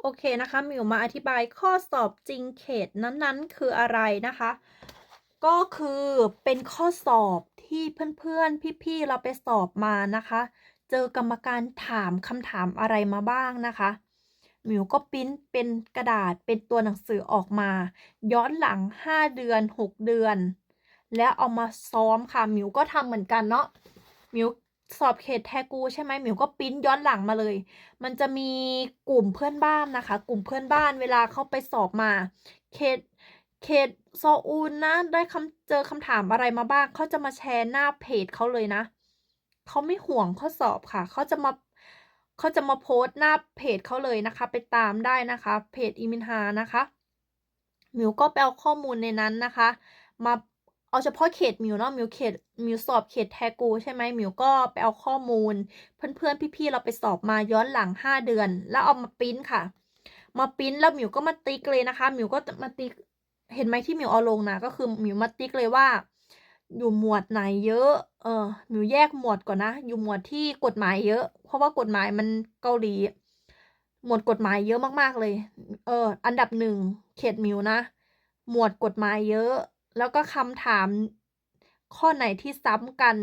โอเคนะคะมิวมาอธิบายข้อสอบจริงเขตนั้นๆ คืออะไรนะคะ ก็คือเป็นข้อสอบที่เพื่อนๆ พี่ๆ เราไปสอบมานะคะ เจอกรรมการถามคำถามอะไรมาบ้างนะคะหมิวก็ปิ้นเป็นกระดาษเป็นตัวหนังสือออกมา ย้อนหลัง 5 เดือน 6 เดือน แล้วเอามาซ้อมค่ะหมิวก็ทำเหมือนกันเนาะหมิว สอบเขตแทกูใช่ไหมหมิวก็ปิ้นย้อนหลังมาเลย มันจะมีกลุ่มเพื่อนบ้านนะคะ กลุ่มเพื่อนบ้านเวลาเขาไปสอบมา เขตเขตโซอูนนะ ได้คำเจอคำถามอะไรมาบ้างเขาจะมาแชร์หน้าเพจเขาเลยนะเขาไม่ห่วงข้อสอบค่ะเขาจะมาเขาจะมาโพสต์หน้าเพจเขาเลยนะคะ ไปตามได้นะคะ เพจอีมินฮานะคะหมิวก็ไปเอาข้อมูลในนั้นนะคะ มา เอาเฉพาะเขตมิวเนาะมิวเขตมิวสอบเขตแทกูใช่ไหมมิวก็ไปเอาข้อมูล เพื่อนๆพี่ๆเราไปสอบมาย้อนหลัง 5 เดือน แล้วเอามาปริ้นค่ะ มาปริ้นแล้วมิวก็มาติ๊กเลยนะคะมิวก็มาติ๊กเห็นไหมที่มิวเอาลงนะก็คือมิวมาติ๊กเลยว่า อยู่หมวดไหนเยอะเออมิวแยกหมวดก่อนนะ อยู่หมวดที่กฎหมายเยอะ เพราะว่ากฎหมายมันเกาหลีหมวดกฎหมายเยอะมากๆเลย เออ อันดับหนึ่งเขตมิวนะ หมวดกฎหมายเยอะ แล้วก็คำถามข้อไหนที่ซ้ำกัน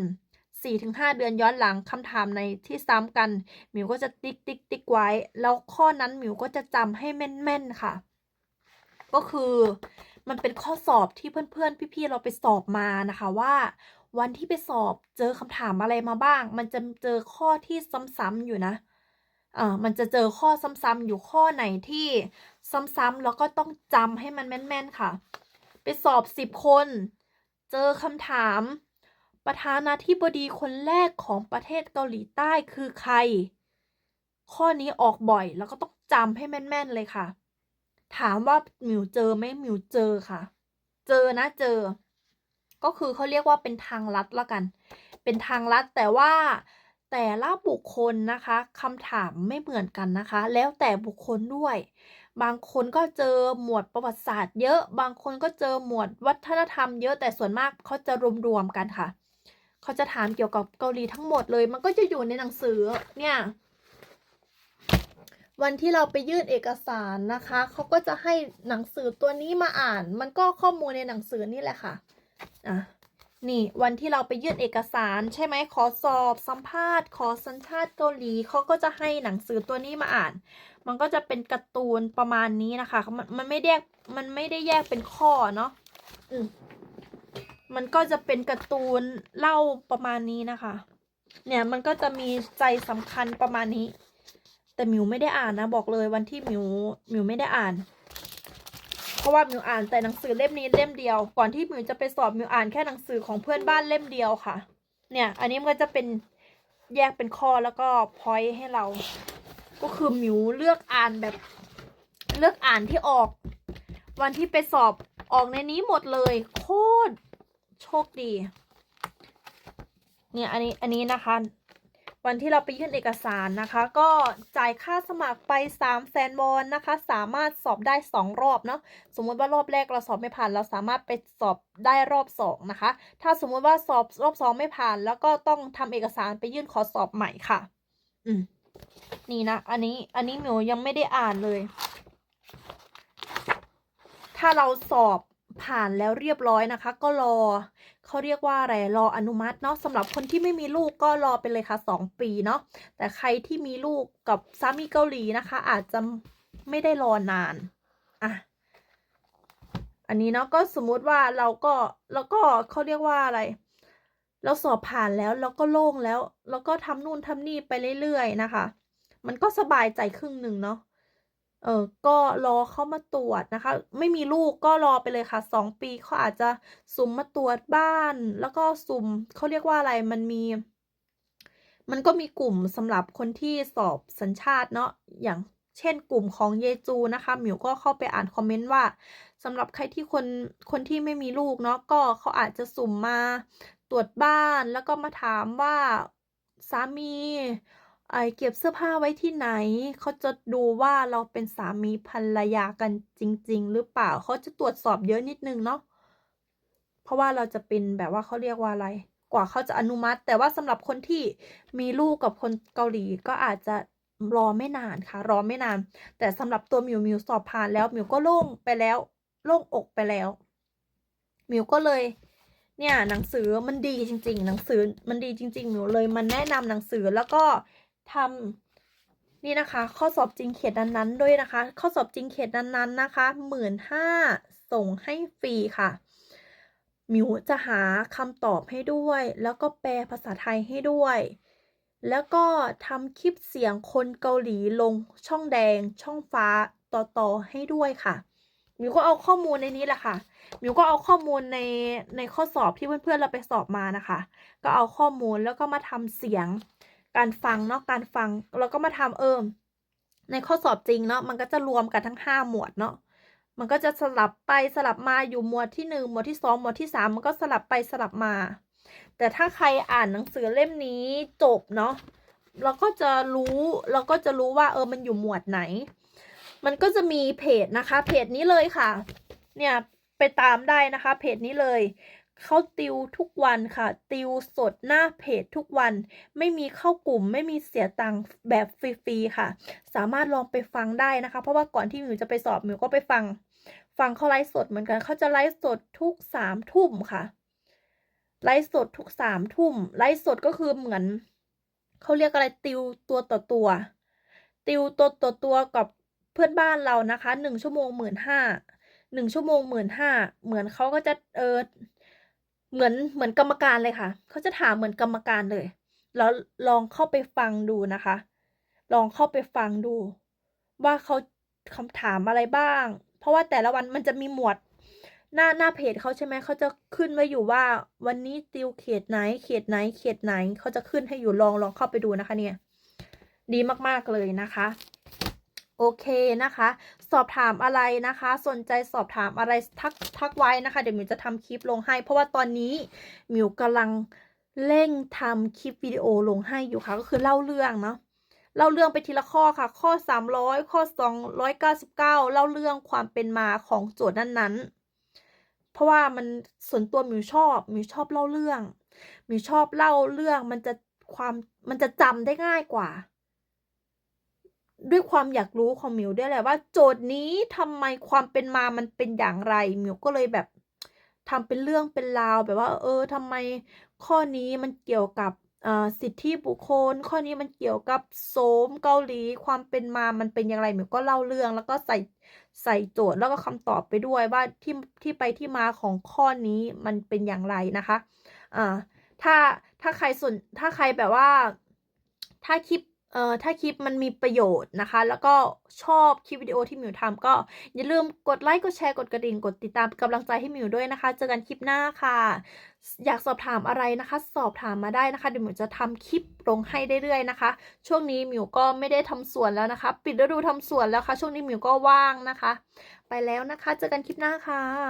4-5 เดือนย้อนหลังคำถามในที่ซ้ำกัน หมิวก็จะติ๊กติ๊กติ๊กไว้ แล้วข้อนั้นหมิวก็จะจำให้แม่นๆค่ะ ก็คือมันเป็นข้อสอบที่เพื่อนๆ พี่ๆ เราไปสอบมานะคะว่าวันที่ไปสอบเจอคำถามอะไรมาบ้าง มันจะเจอข้อที่ซ้ำๆอยู่นะอ่ามันจะเจอข้อซ้ำๆอยู่ข้อไหนที่ซ้ำๆแล้วก็ต้องจำให้มันแม่นๆค่ะ ไปสอบสิบคน เจอคำถาม ประธานาธิบดีคนแรกของประเทศเกาหลีใต้คือใคร ข้อนี้ออกบ่อยแล้วก็ต้องจำให้แม่นๆเลยค่ะ ถามว่าหมิวเจอไหมหมิวเจอค่ะ เจอนะเจอ ก็คือเขาเรียกว่าเป็นทางลัดละกัน เป็นทางลัดแต่ว่าแต่ละบุคคลนะคะคำถามไม่เหมือนกันนะคะ แล้วแต่บุคคลด้วย บางคนก็เจอหมวดประวัติศาสตร์เยอะ บางคนก็เจอหมวดวัฒนธรรมเยอะ แต่ส่วนมากเขาจะรวมๆกันค่ะ เขาจะถามเกี่ยวกับเกาหลีทั้งหมดเลย มันก็จะอยู่ในหนังสือเนี่ยวันที่เราไปยื่นเอกสารนะคะ เขาก็จะให้หนังสือตัวนี้มาอ่าน มันก็ข้อมูลในหนังสือนี่แหละค่ะ อะ นี่ วันที่เราไปยื่นเอกสารใช่ไหมขอสอบสัมภาษณ์ ขอสัญชาติเกาหลีเขาก็จะให้หนังสือตัวนี้มาอ่าน มันก็จะเป็นการ์ตูนประมาณนี้นะคะ มันมันไม่แยกมันไม่ได้แยกเป็นข้อเนาะอืมมันก็จะเป็นการ์ตูนเล่าประมาณนี้นะคะ เนี่ยมันก็จะมีใจสำคัญประมาณนี้ แต่หมิวไม่ได้อ่านนะ บอกเลยวันที่หมิวหมิวไม่ได้อ่าน เพราะว่ามิวอ่านแต่หนังสือเล่มนี้เล่มเดียว ก่อนที่มิวจะไปสอบมิวอ่านแค่หนังสือของเพื่อนบ้านเล่มเดียวค่ะ เนี่ย อันนี้มันก็จะเป็นแยกเป็นข้อแล้วก็พอยต์ให้เรา ก็คือมิวเลือกอ่านแบบ เลือกอ่านที่ออก วันที่ไปสอบออกในนี้หมดเลย โคตรโชคดี เนี่ยอันนี้อันนี้นะคะ วันที่เราไปยื่นเอกสารนะคะ ก็จ่ายค่าสมัครไป3 0 0แสนวอนนะคะ สามารถสอบได้ 2 รอบเนาะสมมติว่ารอบแรกเราสอบไม่ผ่าน เราสามารถไปสอบได้รอบ2นะคะ ถ้าสมมติว่าสอบรอบ2ไม่ผ่าน แล้วก็ต้องทำเอกสารไปยื่นขอสอบใหม่ค่ะ อืมนี่นะ อันนี้อันนี้หมิวยังไม่ได้อ่านเลย ถ้าเราสอบ ผ่านแล้วเรียบร้อยนะคะ ก็รอเขาเรียกว่าอะไรรออนุมัติเนาะสำหรับคนที่ไม่มีลูกก็รอไปเลยค่ะสองปีเนาะแต่ใครที่มีลูกกับสามีเกาหลีนะคะ อาจจะไม่ได้รอนานอะอันนี้เนาะก็สมมุติว่าเราก็เราก็เขาเรียกว่าอะไร เราสอบผ่านแล้วเราก็โล่งแล้ว แล้วก็ทำนู่นทำนี่ไปเรื่อยๆนะคะ มันก็สบายใจครึ่งหนึ่งเนาะ เออก็รอเข้ามาตรวจนะคะ ไม่มีลูกก็รอไปเลยค่ะสองปีเขาอาจจะสุ่มมาตรวจบ้าน แล้วก็สุ่มเขาเรียกว่าอะไรมันมี มันก็มีกลุ่มสำหรับคนที่สอบสัญชาติเนาะอย่างเช่นกลุ่มของเยจูนะคะหมิวก็เข้าไปอ่านคอมเมนต์ว่าสำหรับใครที่คนคนที่ไม่มีลูกเนาะก็เขาอาจจะสุ่มมาตรวจบ้านแล้วก็มาถามว่าสามี ไอเก็บเสื้อผ้าไว้ที่ไหน เขาจะดูว่าเราเป็นสามีภรรยากันจริง ๆ หรือเปล่า เขาจะตรวจสอบเยอะนิดนึงเนาะ เพราะว่าเราจะเป็นแบบว่าเขาเรียกว่าอะไร กว่าเขาจะอนุมัติ แต่ว่าสำหรับคนที่มีลูกกับคนเกาหลีก็อาจจะรอไม่นานค่ะ รอไม่นาน แต่สำหรับตัวมิวมิวสอบผ่านแล้วมิวก็โล่งไปแล้วโล่งอกไปแล้วมิวก็เลย เนี่ยหนังสือมันดีจริง ๆ หนังสือมันดีจริงๆหมิวเลยมันแนะนำหนังสือแล้วก็ ทำนี่นะคะ ข้อสอบจริงเขตนั้นๆด้วยนะคะ ข้อสอบจริงเขตนั้นๆนะคะหมื่นห้าส่งให้ฟรีค่ะมิวจะหาคำตอบให้ด้วย แล้วก็แปลภาษาไทยให้ด้วย แล้วก็ทำคลิปเสียงคนเกาหลีลงช่องแดง ช่องฟ้าต่อๆให้ด้วยค่ะมิวก็เอาข้อมูลในนี้แหละค่ะมิวก็เอาข้อมูลในในข้อสอบที่เพื่อนๆเราไปสอบมานะคะ ก็เอาข้อมูลแล้วก็มาทำเสียง การฟังเนาะการฟังแล้วก็มาทำเอิมในข้อสอบจริงเนาะมันก็จะรวมกันทั้งห้าหมวดเนาะมันก็จะสลับไปสลับมาอยู่หมวดที่หนึ่งหมวดที่สองหมวดที่สามมันก็สลับไปสลับมา แต่ถ้าใครอ่านหนังสือเล่มนี้จบเนาะเราก็จะรู้เราก็จะรู้ว่าเออมันอยู่หมวดไหน มันก็จะมีเพจนะคะ เพจนี้เลยค่ะ เนี่ยไปตามได้นะคะ เพจนี้เลย เขาติวทุกวันค่ะ ติวสดหน้าเพจทุกวัน ไม่มีเข้ากลุ่ม ไม่มีเสียตังค์แบบฟรีๆค่ะ สามารถลองไปฟังได้นะคะ เพราะว่าก่อนที่หมิวจะไปสอบหมิวก็ไปฟัง ฟังเขาไลฟ์สดเหมือนกันเขาจะไลฟ์สดทุกสามทุ่มค่ะไลฟ์สดทุกสามทุ่มไลฟ์สดก็คือเหมือนเขาเรียกอะไรติวตัวต่อตัว ติวตัวต่อตัวกับเพื่อนบ้านเรานะคะหนึ่งชั่วโมงหมื่นห้าหนึ่งชั่วโมงหมื่นห้าเหมือนเขาก็จะเออ เหมือนเหมือนกรรมการเลยค่ะ เขาจะถามเหมือนกรรมการเลย แล้วลองเข้าไปฟังดูนะคะ ลองเข้าไปฟังดู ว่าเขาคำถามอะไรบ้าง เพราะว่าแต่ละวันมันจะมีหมวด หน้าหน้าเพจเขาใช่ไหมเขาจะขึ้นไว้อยู่ว่า วันนี้ติวเขตไหน เขตไหน เขตไหน เขาจะขึ้นให้อยู่ลองลองเข้าไปดูนะคะเนี่ย ดีมากๆเลยนะคะ โอเคนะคะ สอบถามอะไรนะคะ สนใจสอบถามอะไรทักทักไว้นะคะ เดี๋ยวมิวจะทำคลิปลงให้ เพราะว่าตอนนี้มิวกำลังเร่งทำคลิปวิดีโอลงให้อยู่ค่ะ ก็คือเล่าเรื่องเนาะเล่าเรื่องไปทีละข้อค่ะ ข้อ 300 ข้อ 299 เล่าเรื่องความเป็นมาของโจทย์นั้นๆ เพราะว่ามันส่วนตัวมิวชอบมิวชอบเล่าเรื่องมิวชอบเล่าเรื่องมันจะความมันจะจำได้ง่ายกว่า ด้วยความอยากรู้ของมิวด้วยแหละว่า โจทย์นี้ทำไมความเป็นมามันเป็นอย่างไรมิวก็เลยแบบทำเป็นเรื่องเป็นราวแบบว่า เออทำไมข้อนี้มันเกี่ยวกับสิทธิบุคคล ข้อนี้มันเกี่ยวกับโสมเกาหลี ความเป็นมามันเป็นอย่างไรมิวก็เล่าเรื่อง แล้วก็ใส่ใส่โจทย์แล้วก็คำตอบไปด้วยว่าที่ที่ไปที่มาของข้อนี้มันเป็นอย่างไรนะคะอ่าถ้าถ้าใครสนถ้าใครแบบว่าถ้าคลิป เอ่อถ้าคลิปมันมีประโยชน์นะคะ แล้วก็ชอบคลิปวิดีโอที่มิวทำก็อย่าลืมกดไลค์กดแชร์กดกระดิ่งกดติดตามกำลังใจให้มิวด้วยนะคะ เจอกันคลิปหน้าค่ะ อยากสอบถามอะไรนะคะ สอบถามมาได้นะคะเดี๋ยวมิวจะทำคลิปลงให้เรื่อยๆนะคะ ช่วงนี้มิวก็ไม่ได้ทำสวนแล้วนะคะ ปิดฤดูทำสวนแล้วค่ะ ช่วงนี้มิวก็ว่างนะคะ ไปแล้วนะคะ เจอกันคลิปหน้าค่ะ